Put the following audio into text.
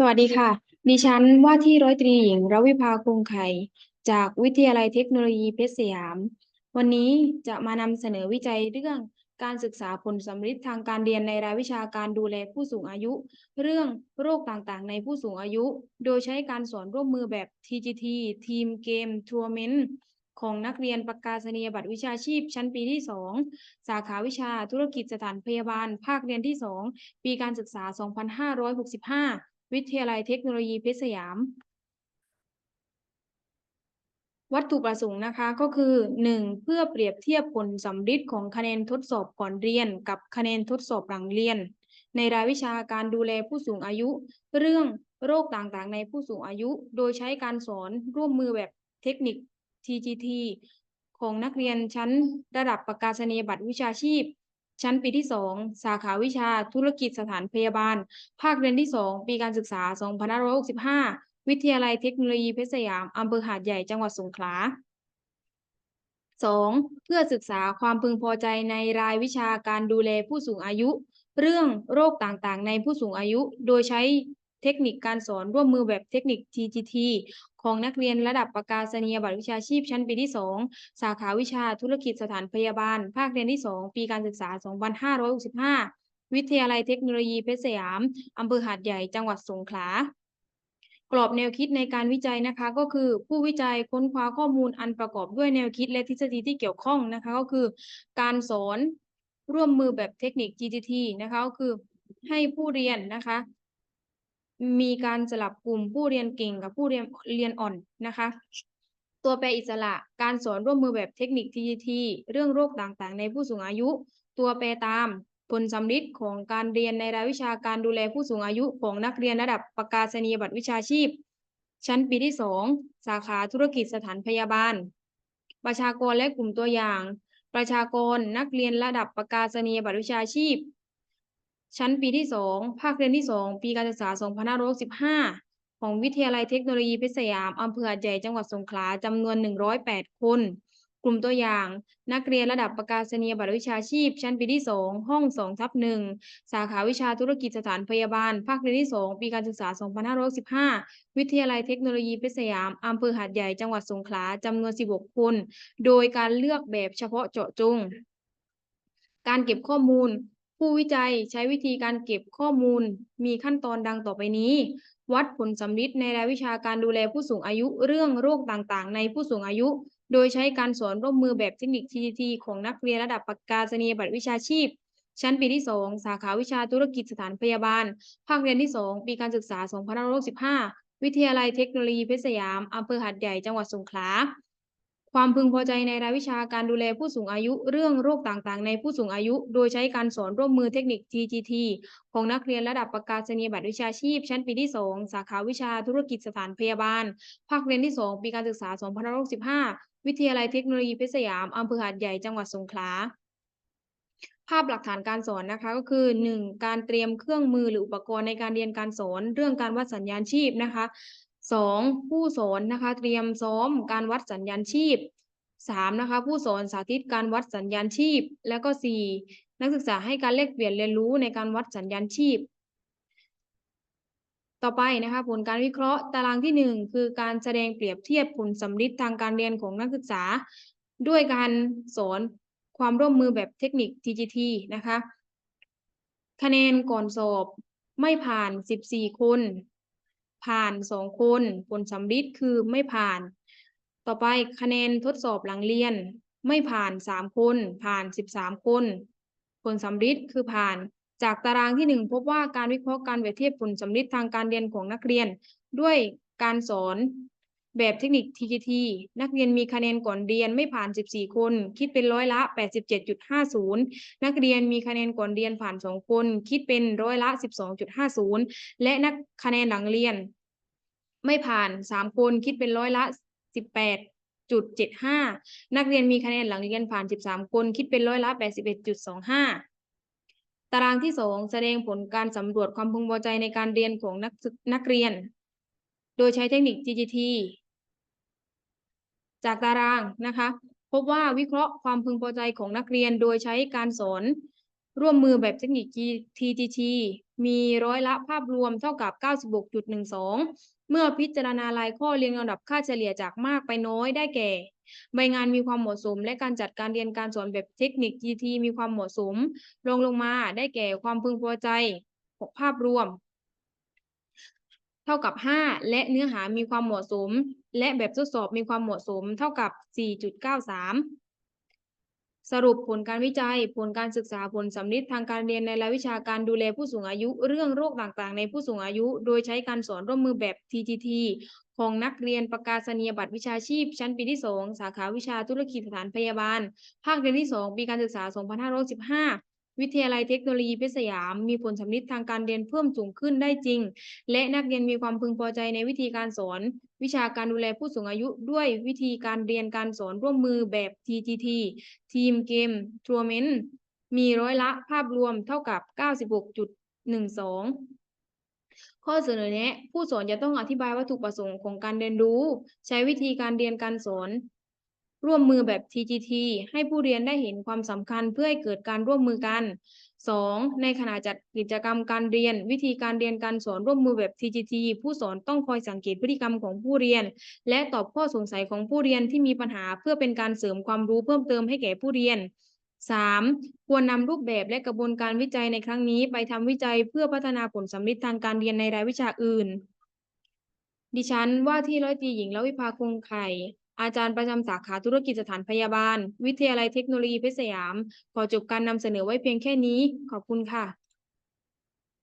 สวัสดีค่ะ ดิฉันว่าที่ร้อยตรีหญิงรวิภาคงไข่จากวิทยาลัยเทคโนโลยีเพชรสยาม วันนี้จะมานำเสนอวิจัยเรื่องการศึกษาผลสำฤทธิ์ทางการเรียนในรายวิชาการดูแลผู้สูงอายุ เรื่องโรคต่างๆ ในผู้สูงอายุ โดยใช้การสอนร่วมมือแบบ TGT ทีมเกมทัวร์เมนต์ของนักเรียนประกาศนียบัตรวิชาชีพ ชั้นปีที่ 2 สาขาวิชาธุรกิจสถานพยาบาล ภาคเรียนที่ 2 ปีการศึกษา 2565 วิทยาลัยเทคโนโลยีเพชรสยาม วัตถุประสงค์นะคะก็คือ 1. เพื่อเปรียบเทียบผลสัมฤทธิ์ของคะแนนทดสอบก่อนเรียน กับคะแนนทดสอบหลังเรียน ในรายวิชาการดูแลผู้สูงอายุ เรื่องโรคต่างๆ ในผู้สูงอายุ โดยใช้การสอนร่วมมือแบบเทคนิค TGT ของนักเรียนชั้นระดับประกาศนียบัตรวิชาชีพ ชั้นปีที่ 2 สาขาวิชาธุรกิจสถานพยาบาล ภาคเรียนที่ 2 ปีการศึกษา 2565 วิทยาลัยเทคโนโลยีเพชรสยาม อำเภอหาดใหญ่ จังหวัดสงขลา 2. เพื่อศึกษาความพึงพอใจในรายวิชาการดูแลผู้สูงอายุ เรื่องโรคต่างๆ ในผู้สูงอายุ โดยใช้ เทคนิคการสอนร่วมมือแบบเทคนิค TGT ของนักเรียนระดับประกาศนียบัตรวิชาชีพชั้นปีที่ 2 สาขาวิชาธุรกิจสถานพยาบาล ภาคเรียนที่ 2 ปีการศึกษา 2565 วิทยาลัยเทคโนโลยีเพชรสยามอำเภอหาดใหญ่จังหวัดสงขลากรอบแนวคิดในการวิจัยนะคะก็คือผู้วิจัยค้นคว้าข้อมูลอันประกอบด้วยแนวคิดและทฤษฎีที่เกี่ยวข้องนะคะก็คือ การสอนร่วมมือแบบเทคนิค GTT นะคะก็คือให้ผู้เรียนนะคะ มีการสลับกลุ่มผู้เรียนเก่งกับผู้เรียนเรียนอ่อนนะคะ ตัวแปรอิสระการสอนร่วมมือแบบเทคนิค TGT เรื่องโรคต่างๆ ในผู้สูงอายุ ตัวแปรตามผลสำฤทธิ์ของการเรียนในรายวิชาการดูแลผู้สูงอายุของนักเรียนระดับประกาศนียบัตรวิชาชีพ ชั้นปีที่ 2 สาขาธุรกิจสถานพยาบาล ประชากรและกลุ่มตัวอย่าง ประชากรนักเรียนระดับประกาศนียบัตรวิชาชีพ ชั้นปีที่2ภาคเรียนที่2ปีการศึกษา 2565 ของวิทยาลัยเทคโนโลยีเพชรสยามอำเภอหาดใหญ่จังหวัดสงขลาจำนวน 108 คน กลุ่มตัวอย่าง นักเรียนระดับประกาศนียบัตรวิชาชีพ ชั้นปีที่2ห้อง2ทับ1สาขาวิชาธุรกิจสถานพยาบาล ภาคเรียนที่2ปีการศึกษา 2565 วิทยาลัยเทคโนโลยีเพชรสยามอำเภอหาดใหญ่จังหวัดสงขลาจำนวน 16 คน โดยการเลือกแบบเฉพาะเจาะจงการเก็บข้อมูล ผู้วิจัยใช้วิธีการเก็บข้อมูล มีขั้นตอนดังต่อไปนี้ วัดผลสำฤทธิ์ในรายวิชาการดูแลผู้สูงอายุเรื่องโรคต่างๆ ในผู้สูงอายุ โดยใช้การสอนร่วมมือแบบเทคนิค TGT ของนักเรียนระดับประกาศนียบัตรวิชาชีพ ชั้นปีที่ 2 สาขาวิชาธุรกิจสถานพยาบาล ภาคเรียนที่ 2 ปีการศึกษา 2565 วิทยาลัยเทคโนโลยีเพชรสยามอำเภอหาดใหญ่จังหวัดสงขลา ความพึงพอใจในรายวิชาการดูแลผู้สูงอายุ เรื่องโรคต่างๆ ในผู้สูงอายุ โดยใช้การสอนร่วมมือเทคนิค TGT ของนักเรียนระดับประกาศนียบัตรวิชาชีพ ชั้นปีที่ 2 สาขาวิชาธุรกิจสถานพยาบาล ภาคเรียนที่ 2 ปีการศึกษา 2565 วิทยาลัยเทคโนโลยีเพชรสยามอำเภอหาดใหญ่จังหวัดสงขลาภาพหลักฐานการสอนนะคะก็คือ 1. การเตรียมเครื่องมือหรืออุปกรณ์ในการเรียนการสอน เรื่องการวัดสัญญาณชีพนะคะ 2. ผู้สอนนะคะ เตรียมซ้อมการวัดสัญญาณชีพ 3. นะคะ ผู้สอนสาธิตการวัดสัญญาณชีพ แล้วก็ 4. นักศึกษาให้การแลกเปลี่ยนเรียนรู้ในการวัดสัญญาณชีพ ต่อไปนะคะผลการวิเคราะห์ตารางที่ 1 คือการแสดงเปรียบเทียบผลสำฤทธิ์ทางการเรียนของนักศึกษา ด้วยการสอนความร่วมมือแบบเทคนิค TGT นะคะ คะแนนก่อนสอบไม่ผ่าน 14 คน ผ่านสองคนผลสำลิดคือไม่ผ่าน ต่อไปคะแนนทดสอบหลังเรียน ไม่ผ่านสามคน ผ่านสิบสามคน ผลสำลิดคือผ่าน จากตารางที่หนึ่งพบว่าการวิเคราะห์การเปรียบเทียบผลสำลิดทางการเรียนของนักเรียน ด้วยการสอน แบบเทคนิค TGT นักเรียนมีคะแนนก่อนเรียนไม่ผ่าน 14 คน คิดเป็นร้อยละ 87.50 นักเรียนมีคะแนนก่อนเรียนผ่าน 2 คน คิดเป็นร้อยละ 12.50 และนักคะแนนหลังเรียน ไม่ผ่าน 3 คนคิดเป็นร้อยละ 18.75นักเรียนมีคะแนนหลังเรียนผ่าน 13 คน คิดเป็นร้อยละ 81.25 ตารางที่ 2 แสดงผลการสำรวจความพึงพอใจในการเรียนของนักนักเรียน โดยใช้เทคนิค GGT จากตารางนะคะ พบว่าวิเคราะห์ความพึงพอใจของนักเรียนโดยใช้การสอนร่วมมือแบบเทคนิค TGT มีร้อยละภาพรวมเท่ากับ 96.12 เมื่อพิจารณารายข้อเรียงลำดับค่าเฉลี่ยจากมากไปน้อยได้แก่ ใบงานมีความเหมาะสม และการจัดการเรียนการสอนแบบเทคนิค GT มีความเหมาะสมรองลงมาได้แก่ความพึงพอใจ ภาพรวม เท่ากับ 5 และเนื้อหามีความเหมาะสม และแบบทดสอบมีความเหมาะสมเท่ากับ 4.93 สรุปผลการวิจัย ผลการศึกษาผลสำลิดทางการเรียนในรายวิชาการดูแลผู้สูงอายุ เรื่องโรคต่างๆ ในผู้สูงอายุ โดยใช้การสอนร่วมมือแบบ TGT ของนักเรียนประกาศนียบัตรวิชาชีพ ชั้นปีที่ 2 สาขาวิชาธุรกิจสถานพยาบาล ภาคเรียนที่ 2 ปีการศึกษา 2515 วิทยาลัยเทคโนโลยีเพชรสยาม มีผลสำลิดทางการเรียนเพิ่มสูงขึ้นได้จริง และนักเรียนมีความพึงพอใจในวิธีการสอน วิชาการดูแลผู้สูงอายุด้วยวิธีการเรียนการสอนร่วมมือแบบ TGT ทีมเกมทัวร์เมนต์มีร้อยละภาพรวมเท่ากับ 96.12ข้อเสนอแนะ ผู้สอนจะต้องอธิบายวัตถุประสงค์ของการเรียนรู้ ใช้วิธีการเรียนการสอน ร่วมมือแบบ TGT ให้ผู้เรียนได้เห็นความสำคัญเพื่อให้เกิดการร่วมมือกัน 2. ในขณะจัดกิจกรรมการเรียน วิธีการเรียนการสอนร่วมมือแบบ TGT ผู้สอนต้องคอยสังเกตพฤติกรรมของผู้เรียน และตอบข้อสงสัยของผู้เรียนที่มีปัญหาเพื่อเป็นการเสริมความรู้เพิ่มเติมให้แก่ผู้เรียน 3. ควรนำรูปแบบและกระบวนการวิจัยในครั้งนี้ ไปทำวิจัยเพื่อพัฒนาผลสำลิดทางการเรียนในรายวิชาอื่น ดิฉันว่าที่ร้อยตีหญิงละวิภาคงไข่ อาจารย์ประจำสาขาธุรกิจสถานพยาบาล วิทยาลัยเทคโนโลยีเพชรสยาม ขอจบการนำเสนอไว้เพียงแค่นี้ ขอบคุณค่ะ